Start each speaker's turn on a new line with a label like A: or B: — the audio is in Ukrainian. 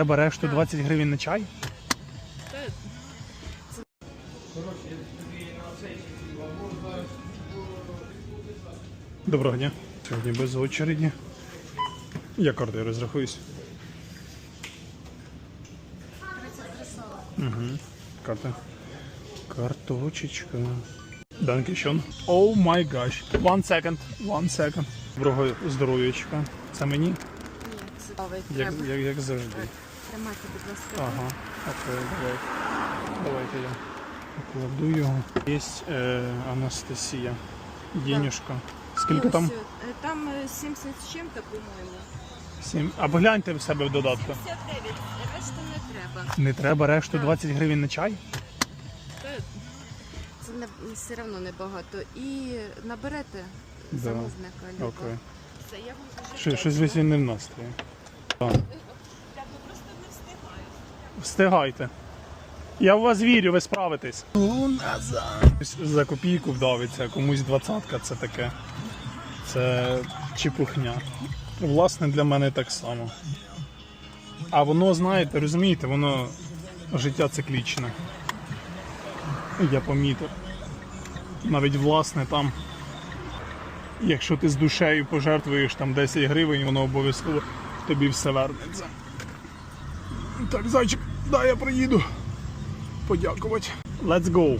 A: Треба решту 20 гривень на чай? Доброго дня. Сьогодні без очереді. Я картою розрахуюсь. Угу. Карта. Карточечка. Данкішон. О май гаш. One second. One second. Доброго здоров'ячка. Це мені?
B: Ні,
A: Як,
B: треба.
A: як, як завжди.
B: Тримайте, будь ласка.
A: Ага. Окей, давай. Давайте я покладу його. Є е, Анастасія. Денюшка. Скільки там?
B: е, Там е, 70 з чим-то, по-моєму.
A: Сім. А погляньте в себе в додатку.
B: 59. Решта не треба.
A: Не треба решту
B: Так.
A: 20 гривень на чай?
B: Та Це не, все одно небагато. І наберете
A: Да.
B: замовника. Люба.
A: Окей.
B: Все, я вам дуже
A: щось
B: вдячна.
A: ви не в настрої. Встигайте. Я в вас вірю, ви справитесь. За копійку вдавиться, комусь двадцятка це таке. Це чепухня. Власне, для мене так само. А воно, знаєте, розумієте, воно життя циклічне. Я помітив. Навіть власне там, якщо ти з душею пожертвуєш там 10 гривень, воно обов'язково тобі все вернеться. Так, зайчик, дай я приїду. Подякувати. Let's go.